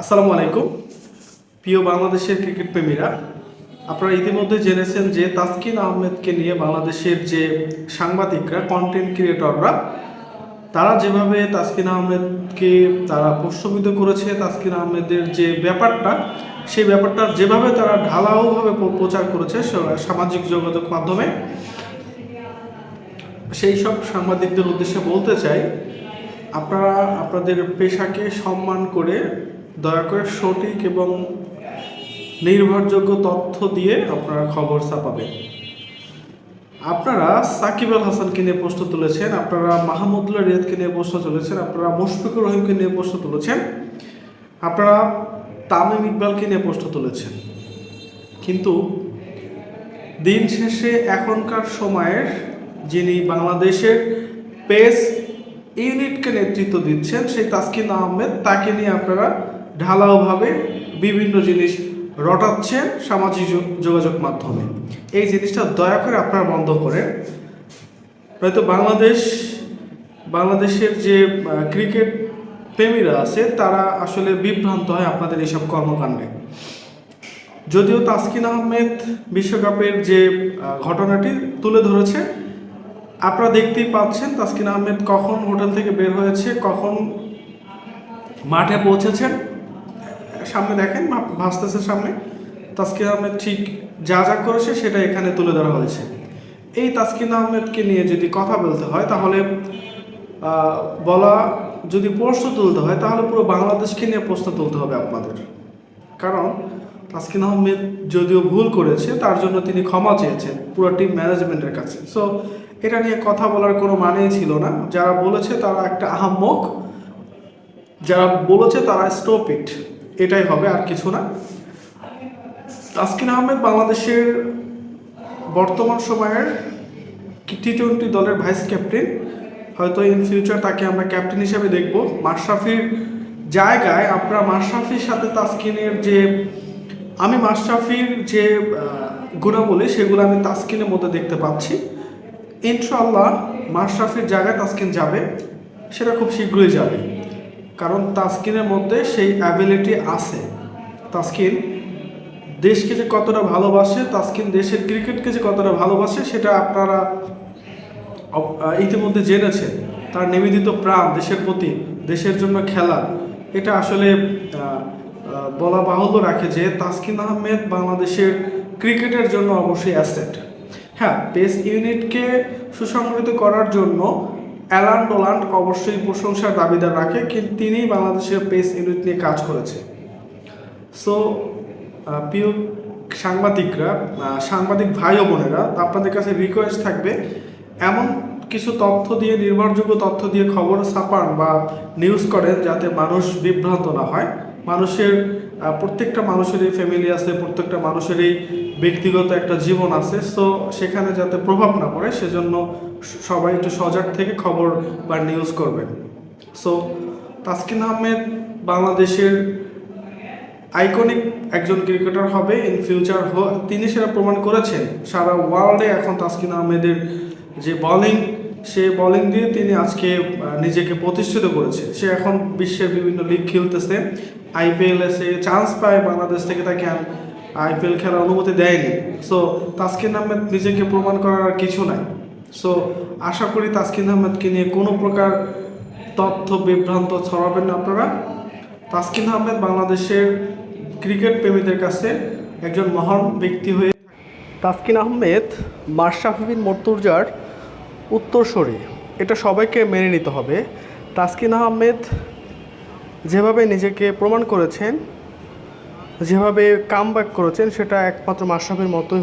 আসসালামু আলাইকুম। প্রিয় বাংলাদেশের ক্রিকেট প্রেমীরা, আপনারা ইতিমধ্যে জেনেছেন যে তাসকিন আহমেদকে নিয়ে বাংলাদেশের যে সাংবাদিকরা কন্টেন্ট ক্রিয়েটররা তারা যেভাবে তাসকিন আহমেদকে তারা প্রশ্নবিদ্ধ করেছে, তাসকিন আহমেদের যে ব্যাপারটা, সেই ব্যাপারটা যেভাবে তারা ঢালাওভাবে প্রচার করেছে সামাজিক যোগাযোগ মাধ্যমে, সেই সব সাংবাদিকদের উদ্দেশ্যে বলতে চাই, আপনারা আপনাদের পেশাকে সম্মান করে দয়া করে সঠিক এবং নির্ভরযোগ্য তথ্য দিয়ে আপনারা খবর ছাপাবেন। আপনারা সাকিব আল হাসানকে নিয়ে প্রশ্ন তুলেছেন, আপনারা মাহমুদুল্লাহ রিয়াদকে নিয়ে প্রশ্ন তুলেছেন, আপনারা মুশফিকুর রহিমকে নিয়ে প্রশ্ন তুলেছেন, আপনারা তামিম ইকবালকে নিয়ে প্রশ্ন তুলেছেন। কিন্তু দিন শেষে এখনকার সময়ের যিনি বাংলাদেশের পেস ইউনিটকে নেতৃত্ব দিচ্ছেন, সেই তাসকিন আহমেদ, তাকে নিয়ে আপনারা ঢালাওভাবে বিভিন্ন জিনিস রটাচ্ছেন সামাজিক যোগাযোগ মাধ্যমে। এই জিনিসটা দয়া করে আপনারা বন্ধ করেন হয়তো বাংলাদেশ, বাংলাদেশের যে ক্রিকেট প্রেমীরা আছে, তারা আসলে বিভ্রান্ত হয় আপনাদের এইসব কর্মকাণ্ডে। যদিও তাসকিন আহমেদ বিশ্বকাপের যে ঘটনাটি তুলে ধরেছে, আপনারা দেখতেই পাচ্ছেন তাসকিন আহমেদ কখন হোটেল থেকে বের হয়েছে, কখন মাঠে পৌঁছেছেন। সামনে দেখেন ভাসতেছে সামনে। তাসকিন আহমেদ ঠিক যা যা করেছে সেটা এখানে তুলে ধরা হয়েছে। এই তাসকিন আহমেদকে নিয়ে যদি কথা বলতে হয়, তাহলে বলা যদি প্রশ্ন তুলতে হয়, তাহলে পুরো বাংলাদেশকে নিয়ে প্রশ্ন তুলতে হবে আপনাদের। কারণ তাসকিন আহমেদ যদিও ভুল করেছে, তার জন্য তিনি ক্ষমা চেয়েছেন পুরো টিম ম্যানেজমেন্টের কাছে। সো এটা নিয়ে কথা বলার কোনো মানেই ছিল না। যারা বলেছে তারা একটা আহাম্মক, যারা বলেছে তারা স্টপ ইট এটাই হবে আর কিছু না। তাসকিন আহমেদ বাংলাদেশের বর্তমান সময়ের টি টোয়েন্টি দলের ভাইস ক্যাপ্টেন। হয়তো ইন ফিউচার তাকে আমরা ক্যাপ্টেন হিসেবে দেখব। মাশরাফির জায়গায় আমরা মাশরাফির সাথে তাসকিনের যে, আমি মাশরাফির যে গুণাবলী সেগুলো আমি তাসকিনের মধ্যে দেখতে পাচ্ছি। ইনশাল্লাহ মাশরাফির জায়গায় তাসকিন যাবে, সেটা খুব শীঘ্রই যাবে। কারণ তাসকিনের মধ্যে সেই অ্যাবিলিটি আছে। তাসকিন দেশকে যে কতটা ভালোবাসে তাসকিন দেশের ক্রিকেটকে যে কতটা ভালোবাসে, সেটা আপনারা ইতিমধ্যে জেনেছেন। তার নিবেদিত প্রাণ দেশের প্রতি, দেশের জন্য খেলা। এটা আসলে বলা বাহুল্য রাখে যে তাসকিন আহমেদ বাংলাদেশের ক্রিকেটের জন্য অবশ্যই অ্যাসেট হ্যাঁ পেস ইউনিটকে সুসংগঠিত করার জন্য অ্যালান ডোলান্ড অবশ্যই প্রশংসার দাবিদার রাখে কিন্তু তিনি বাংলাদেশের পেস ইউনিট নিয়ে কাজ করেছে। সো প্রিয় সাংবাদিকরা সাংবাদিক ভাই ও বোনেরা, আপনাদের কাছে রিকোয়েস্ট থাকবে, এমন কিছু তথ্য দিয়ে, নির্ভরযোগ্য তথ্য দিয়ে খবর ছাপান বা নিউজ করেন যাতে মানুষ বিভ্রান্ত না হয়। মানুষের প্রত্যেকটা মানুষেরই ফ্যামিলি আছে, প্রত্যেকটা মানুষেরই ব্যক্তিগত একটা জীবন আছে। সো সেখানে যাতে প্রভাব না পড়ে, সেজন্য সবাই একটু সজাগ থেকে খবর বা নিউজ করবেন। সো তাসকিন আহমেদ বাংলাদেশের আইকনিক একজন ক্রিকেটার হবে। ইন ফিউচার তিনি সেটা প্রমাণ করেছেন। সারা ওয়ার্ল্ডে এখন তাসকিন আহমেদের যে বোলিং সে বোলিং দিয়ে তিনি আজকে নিজেকে প্রতিষ্ঠিত করেছে। সে এখন বিশ্বের বিভিন্ন লিগ খেলতেছে। আইপিএল এ সে চান্স পায়, বাংলাদেশ থেকে তাকে আইপিএল খেলার অনুমতি দেয়নি। সো তাসকিন আহমেদ নিজেকে প্রমাণ করার কিছু নাই। সো আশা করি তাসকিন আহমেদকে নিয়ে কোনো প্রকার তথ্য, বিভ্রান্ত ছড়াবেন না আপনারা। তাসকিন আহমেদ বাংলাদেশের ক্রিকেট প্রেমীদের কাছে একজন মহান ব্যক্তি হয়ে তাসকিন আহমেদ মাশরাফি বিন মর্তুজার উত্তরসূরি এটা সবাইকে মেনে নিতে হবে। তাসকিন আহমেদ যেভাবে নিজেকে প্রমাণ করেছেন, যেভাবে কাম করেছেন, সেটা একমাত্র মাশরাফির মতোই